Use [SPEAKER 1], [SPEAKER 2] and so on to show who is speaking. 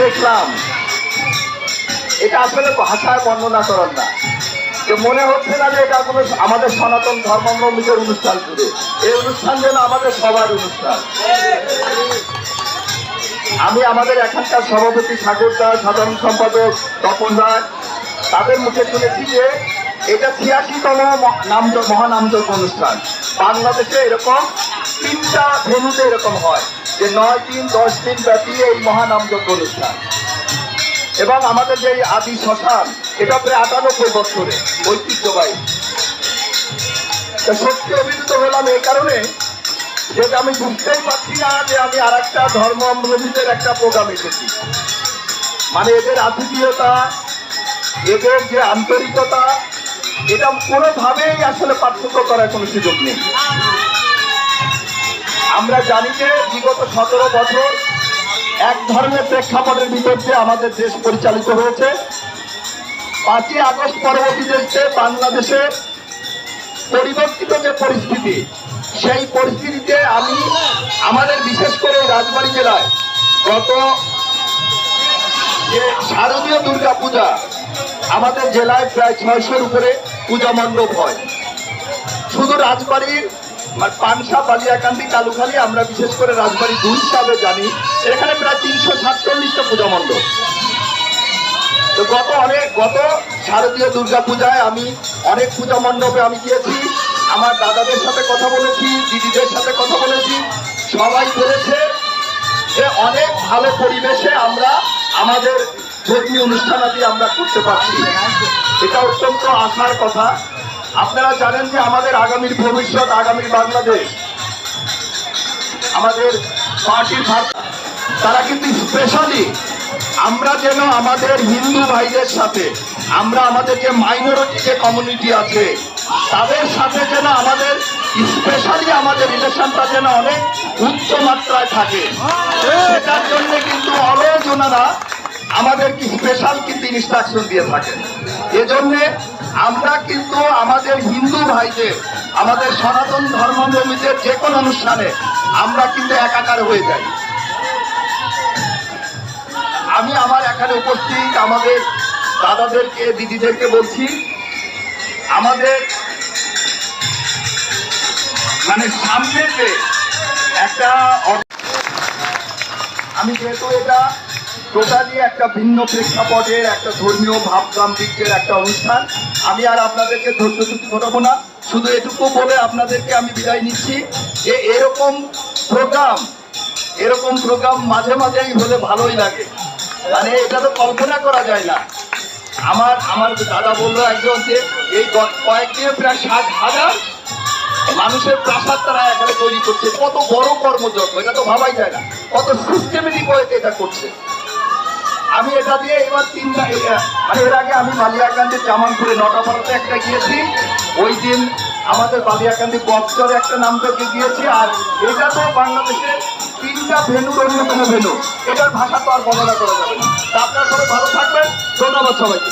[SPEAKER 1] দেখলাম। এটা আসলে ভাষায় বর্ণনা করার না। যে মনে হচ্ছে না যে এটা কোনো আমাদের সনাতন ধর্মাবলম্বীদের অনুষ্ঠান শুধু। এই অনুষ্ঠান যেন আমাদের সবার অনুষ্ঠান। আমি আমাদের এখানকার সভাপতি সাগর দাস, সাধারণ সম্পাদক তপন রায়, তাদের মুখে শুনেছি যে এটা ছিয়াশিতম নাম মহানামযোগ অনুষ্ঠান। বাংলাদেশে এরকম তিনটা ভেনুতে এরকম হয় যে নয় দিন দশ দিন ব্যাপী এই মহানামযোগ অনুষ্ঠান। এবং আমাদের যে আদি শ্মশান, এটা প্রায় আটানব্বই বছরে ঐতিহ্যবাহী। সত্যি অভিভূত হলাম এই কারণে যেটা আমি বুঝতেই পারছি না যে আমি আর একটা ধর্মাবলম্বীদের একটা প্রোগ্রাম এসেছি মানে এদের আতিথীয়তা, এদের যে আন্তরিকতা, এটা কোনোভাবেই আসলে পার্থক্য করার কোনো সুযোগ নেই। আমরা জানি যে বিগত সতেরো বছর এক ধরনের প্রেক্ষাপটের ভিতর দিয়ে আমাদের দেশ পরিচালিত হয়েছে। পাঁচই আগস্ট পরবর্তী দেশে বাংলাদেশে পরিবর্তিত যে পরিস্থিতি, সেই পরিস্থিতিতে আমি আমাদের বিশেষ করে রাজবাড়ী জেলায় গত যে শারদীয় দুর্গা পূজা আমাদের জেলায় প্রায় ছয়শোর উপরে পূজা মণ্ডপ হয়। শুধু রাজবাড়ির মানে পানসা, বালিয়াকান্দি, কালুখালী, আমরা বিশেষ করে রাজবাড়ি দুই হিসাবে জানি। এখানে প্রায় তিনশো সাতচল্লিশটা পূজা মণ্ডপ। তো গত অনেক, গত শারদীয় দুর্গা পূজায় আমি অনেক পূজা মণ্ডপে আমি গিয়েছি। আমার দাদাদের সাথে কথা বলেছি, দিদিদের সাথে কথা বলেছি। সবাই বলেছে যে অনেক ভালো পরিবেশে আমরা আমাদের ধর্মীয় অনুষ্ঠানাদি আমরা করতে পারছি। এটা অত্যন্ত আশার কথা। আপনারা জানেন যে আমাদের আগামীর ভবিষ্যৎ, আগামীর বাংলাদেশ, আমাদের পার্টির তারা কিন্তু স্পেশালি আমরা যেন আমাদের হিন্দু ভাইদের সাথে, আমরা আমাদের যে মাইনরিটি যে কমিউনিটি আছে, তাদের সাথে যেন আমাদের স্পেশালি আমাদের রিলেশনটা যেন অনেক উচ্চ মাত্রায় থাকে। সেটার জন্য কিন্তু অলজ ওনারা আমাদেরকে স্পেশাল কিন্তু ইনস্ট্রাকশন দিয়ে থাকেন। এজন্য আমরা কিন্তু আমাদের হিন্দু ভাইদের, আমাদের সনাতন ধর্মাবলম্বীদের যে কোনো অনুষ্ঠানে আমরা কিন্তু একাকার হয়ে যাই। আমি আমার এখানে উপস্থিত আমাদের দাদাদেরকে, দিদিদেরকে বলছি, আমাদের মানে সামনে যে একটা আমি যেহেতু এটা টোটালি একটা ভিন্ন প্রেক্ষাপটের, একটা ধর্মীয় ভাব গাম্ভীর্যের একটা অনুষ্ঠান। আমি আর আপনাদেরকে ধৈর্য চুক্তি ঘটাবো না। শুধু এটুকু বলে আপনাদেরকে আমি বিদায় নিচ্ছি। যে এরকম প্রোগ্রাম এরকম প্রোগ্রাম মাঝে মাঝেই হলে ভালোই লাগে। মানে এটা তো কল্পনা করা যায় না। আমার আমার দাদা বলল একজন যে, এই কয়েকদিনে প্রায় ষাট হাজার মানুষের প্রাসাদ তারা এখানে তৈরি করছে। কত বড় কর্মযজ্ঞ, এটা তো ভাবাই যায় না। কত সিস্টেমেটিক ওয়েতে এটা করছে। আমি এটা দিয়ে এবার তিনটা মানে এর আগে আমি বালিয়াকান্দি জামানপুরে নটাপাড়াতে একটা গিয়েছি। ওই দিন আমাদের বালিয়াকান্দি বক্সরে একটা নাম থেকে গিয়েছি, আর এটা তো বাংলাদেশের তিনটা ভেনুর অন্যতম ভেনু এটার ভাষা তো আর বর্ণনা করা যাবে না। আপনারা সবাই ভালো থাকবেন। ধন্যবাদ সবাইকে।